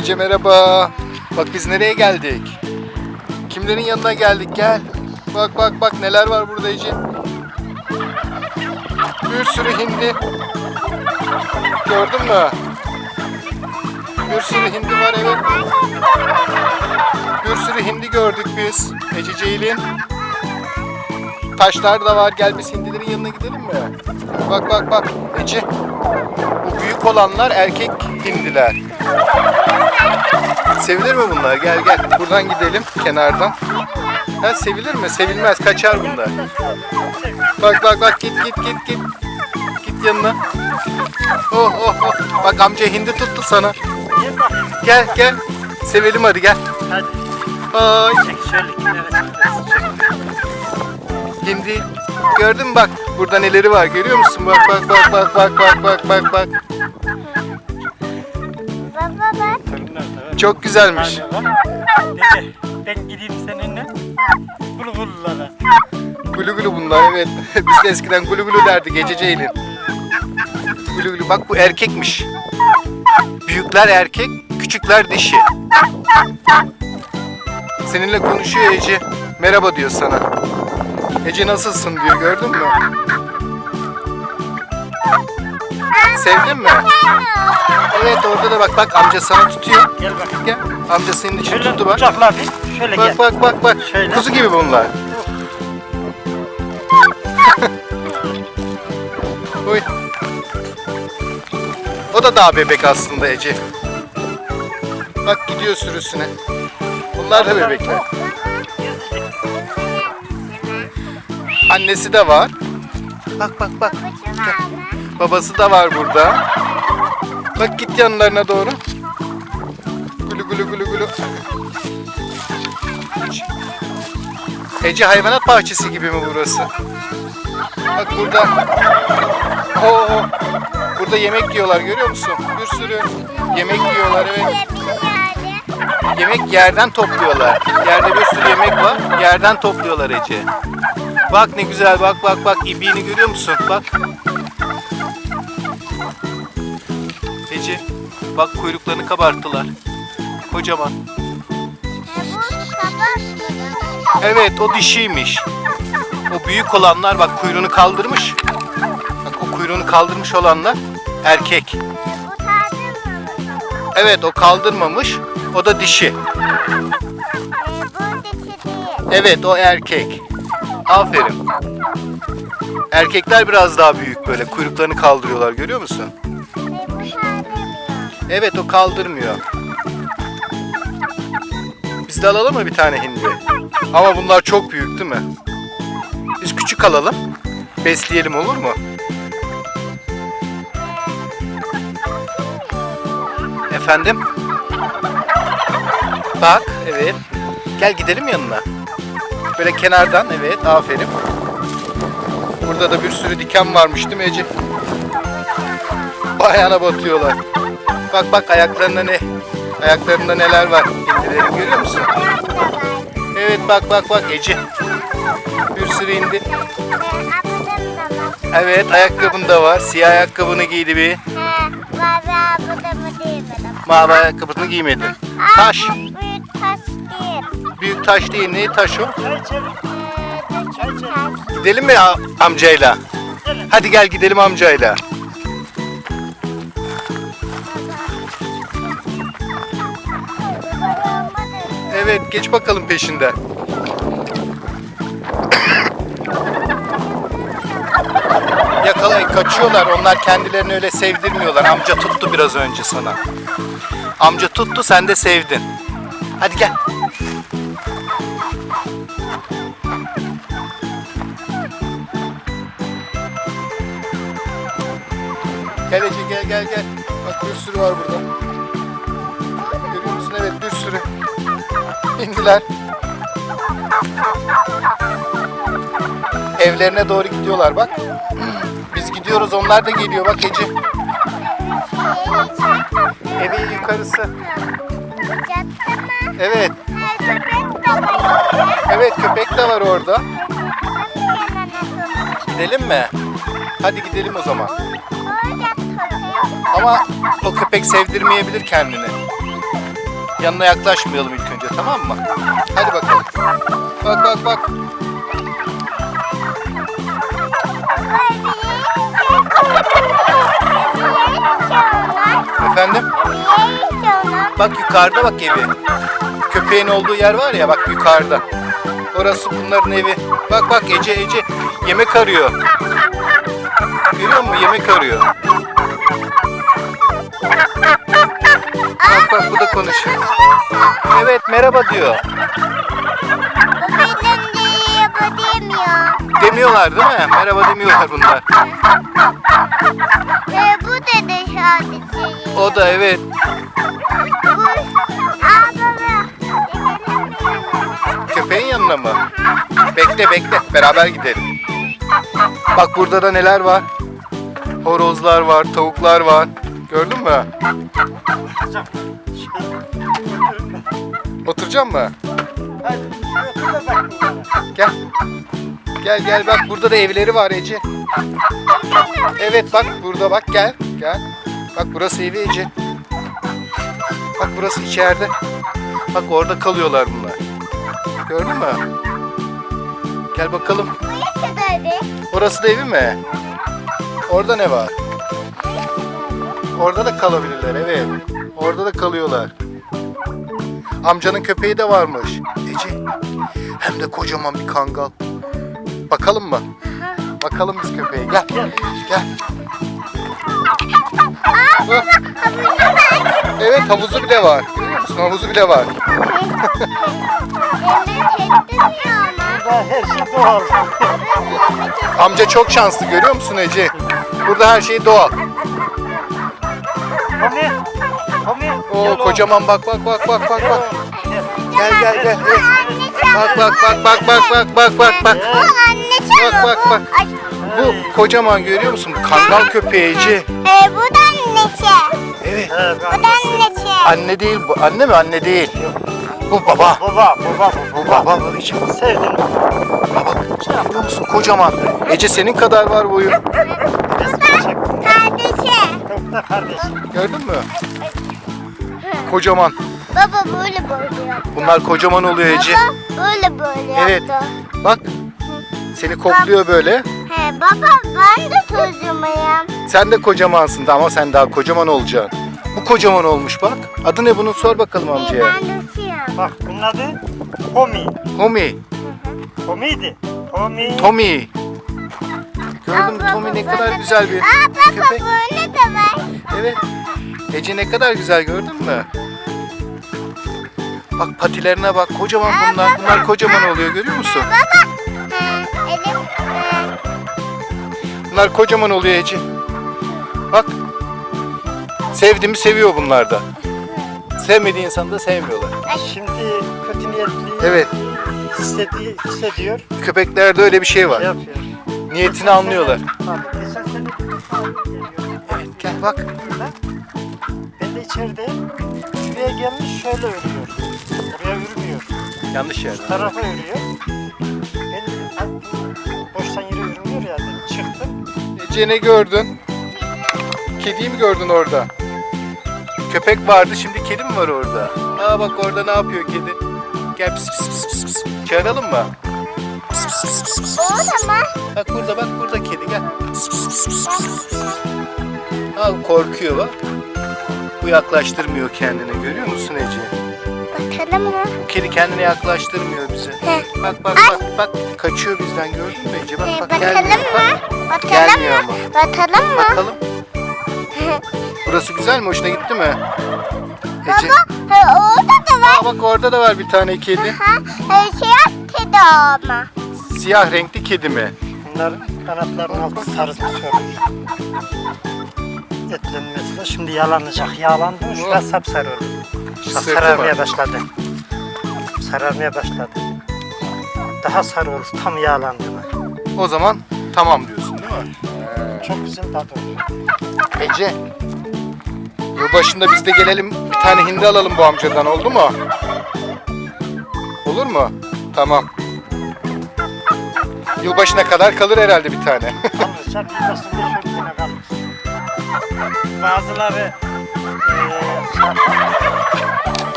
Ece merhaba. Bak biz nereye geldik? Kimlerin yanına geldik gel. Bak bak bak neler var burada Ece. Bir sürü hindi. Gördün mü? Bir sürü hindi var evet. Bir sürü hindi gördük biz. Ece Ceylin. Taşlar da var. Gel biz hindilerin yanına gidelim mi? Bak bak bak Ece. Bu büyük olanlar erkek hindiler. Sevilir mi bunlar? Gel gel. Buradan gidelim kenardan. Ha sevilir mi? Sevilmez. Kaçar bunlar. Bak bak bak git git git git. Git yanına. Oh oh oh. Bak amca hindi tuttu sana. Gel. Gel. Sevelim hadi gel. Hadi. Ay Çek şöyle hindi. Gördün mü bak burada neleri var görüyor musun? Bak bak bak bak bak bak bak bak. Çok güzelmiş. Bak. Dede ben gideyim seninle. Gulu gulu bunlar evet. Biz de eskiden gulu gulu derdik gece Ceylin. Gulu gulu bak bu erkekmiş. Büyükler erkek, küçükler dişi. Seninle konuşuyor Ece. Merhaba diyor sana. Ece nasılsın diyor gördün mü? Sevdin mi? Evet orada da bak bak amca sana tutuyor. Gel bak. Gel. Amca senin için Şöyle tuttu bak. kucakla bir. Şöyle gel. Bak bak bak bak. Şöyle. Kuzu gibi bunlar. Oy. O da daha bebek aslında Ece. Bak gidiyor sürüsüne. Bunlar da bebekler. Annesi de var. Bak bak bak. Babası da var burada. Bak git yanlarına doğru. Gulu gulu gulu gulu. Ece hayvanat bahçesi gibi mi burası? Bak burada. Oo, burada yemek yiyorlar görüyor musun? Bir sürü yemek yiyorlar evet. Yemek yerden topluyorlar. Yerde bir sürü yemek var. Yerden topluyorlar Ece. Bak ne güzel bak bak bak ibiğini görüyor musun? Bak. Ece bak kuyruklarını kabarttılar. Kocaman. Evet o dişiymiş. O büyük olanlar bak kuyruğunu kaldırmış. Bak o kuyruğunu kaldırmış olanlar erkek. Evet o kaldırmamış. O da dişi. Evet o erkek. Aferin. Erkekler biraz daha büyük böyle kuyruklarını kaldırıyorlar görüyor musun? Evet o kaldırmıyor. Biz de alalım mı bir tane hindi? Ama bunlar çok büyük değil mi? Biz küçük alalım. Besleyelim olur mu? Efendim? Bak evet. Gel gidelim yanına. Böyle kenardan evet aferin. Burada da bir sürü diken varmış değil mi Ece? Ayağına batıyorlar. Bak bak ayaklarında ne? Ayaklarında neler var? Hindileri görüyor musun? Evet bak bak bak Ece. Bir sürü indi. Evet ayakkabın da var. Siyah ayakkabını giydi bir. Mavi ayakkabını giymedin. Taş. Büyük taş değil. Büyük taş değil. Ne taş o? Gidelim mi amcayla? Hadi gel gidelim amcayla. Evet geç bakalım peşinden. Yakalayın kaçıyorlar. Onlar kendilerini öyle sevdirmiyorlar. Amca tuttu biraz önce sana. Amca tuttu sen de sevdin. Hadi gel. Gel gel gel gel. Bak bir sürü var burada. İndiler. Evlerine doğru gidiyorlar bak. Biz gidiyoruz onlar da geliyor bak Ece. Evi yukarısı. Evet. Evet köpek de var orada. Gidelim mi? Hadi gidelim o zaman. Ama o köpek sevdirmeyebilir kendini. Yanına yaklaşmayalım ilk önce tamam mı? Hadi bakalım. Bak bak bak. Efendim? Bak yukarıda bak evi. Köpeğin olduğu yer var ya bak yukarıda. Orası bunların evi. Bak bak Ece Ece yemek arıyor. Görüyor musun? Yemek arıyor. Bak bu da konuşuyor. Evet merhaba diyor. Bu benim diye bu demiyor. Demiyorlar değil mi? Merhaba demiyorlar bunlar. Ee, bu dedi sadece. O da evet. Bu. Köpeğin yanına mı? Bekle bekle beraber gidelim. Bak burada da neler var? Horozlar var, tavuklar var. Gördün mü? Oturacak mı? Da. Gel. Gel gel bak burada da evleri var Ece. Evet bak burada bak gel. Gel. Bak burası evi Ece. Bak burası içeride. Bak orada kalıyorlar bunlar. Gördün mü? Gel bakalım. Bu ne kadar Orası da evi mi? Orada ne var? Orada da kalabilirler evet. Orada da kalıyorlar. Amcanın köpeği de varmış. Ece. Hem de kocaman bir kangal. Bakalım mı? Bakalım biz köpeğe. Gel. Gel. Evet havuzu bile var. Havuzu bile var. Amca çok şanslı görüyor musun Ece? Burada her şey doğal. Tommy. Oo kocaman bak bak bak bak bak bak. Gel. Gel gel. Bak bak bak bak bak bak bak bak bak. Bu anne çalıyor. Bak, bak, bu. Bu kocaman görüyor musun? Kangal köpeği Ece. Ee, bu da annesi. Evet. Bu da annesi. Anne değil bu. Anne mi? Anne değil. Bu baba. Baba, baba, Bu baba mı Ece? Sevdim. Baba görüyor musun? Kocaman. Ece senin kadar var boyu. Kardeşi. Yok da kardeşim. Gördün mü? Kocaman. Baba böyle böyle yaptı. Bunlar kocaman oluyor Ece. Baba böyle böyle Evet. yaptı. Bak. Seni kokluyor böyle. He baba ben de çocuğumayım. Sen de kocamansın da ama sen daha kocaman olacaksın. Bu kocaman olmuş bak. Adı ne bunun sor bakalım amcaya. Ben de siyah. Bak bunun adı Tommy. Tommy. Tommy'di. Tommy. Tommy. Gördün mü Tommy ne kadar güzel bir Aa baba köpek. böyle de var. Evet. Ece ne kadar güzel gördün mü? Bak patilerine bak. Kocaman bunlar. Bunlar kocaman oluyor görüyor musun? Baba. Elim. He. Bunlar kocaman oluyor Ece. Bak. Sevdiğimi seviyor bunlar da. Sevmediği insanı da sevmiyorlar. Şimdi kötü niyetli Evet. hissedi, hissediyor. Köpeklerde öyle bir şey Şey var. yapıyor. Niyetini anlıyorlar. Geçen sene. Evet gel bak. Burada. Ben de içerideyim. Şuraya gelmiş şöyle örüyor. Oraya örmüyor. Yanlış yerde. Tarafa örüyor. Ben de "Ay, bu boştan yere örmüyor ya dedim. Çıktım. Ece ne gördün? Kediyi mi gördün orada? Köpek vardı şimdi kedi mi var orada? Aa bak orada ne yapıyor kedi? Gel pis pis pis pis pis. Çağıralım mı? Pis pis pis pis pis. O zaman. Bak burada bak burada kedi gel. Pis pis pis pis pis. Aa korkuyor bak. Bu yaklaştırmıyor kendini görüyor musun Ece? Bakalım mı? Bu kedi kendini yaklaştırmıyor bize. He. Bak bak bak bak kaçıyor bizden gördün mü Ece? Bak He, bak bakalım gelmiyor. mı? Bak, Bakalım Gelmiyor mı? Bakalım mı? Bakalım. Burası güzel mi? Hoşuna gitti mi? Ece. Baba, he, orada da var. Aa, bak orada da var bir tane kedi. Ha, siyah kedi ama. Siyah renkli kedi mi? Bunların kanatlarının altı sarı tutuyor. Etlenmesi şimdi yalanacak. Yağlandı mı şurası sapsarı olur. Bak Sırtı sararmaya mı? başladı. Sararmaya başladı. Daha sarı olur tam yağlandı mı. O zaman tamam diyorsun değil mi? Çok güzel tadı oluyor. Ece. Yılbaşında biz de gelelim bir tane hindi alalım bu amcadan oldu mu? Olur mu? Tamam. Yılbaşına kadar kalır herhalde bir tane. Kalmayacak. Bir başında şöyle kalmış. Bazıları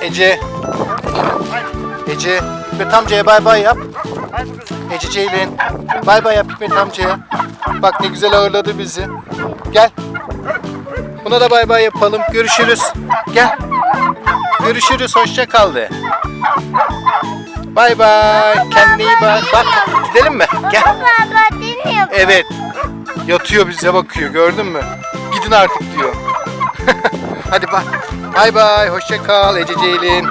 Ece. Ece. Hikmet amcaya bay bay yap. Ece Ceylin. Bay bay yap Hikmet amcaya. Bak ne güzel ağırladı bizi. Gel. Buna da bay bay yapalım. Görüşürüz. Gel. Görüşürüz. Hoşça kal de. Bay bay. Kendine iyi bak. Bak gidelim mi? Gel. Baba dinliyor. Evet. Yatıyor bize bakıyor. Gördün mü? Gidin artık diyor. Hadi bak. Bay bay. Hoşça kal Ece Ceylin.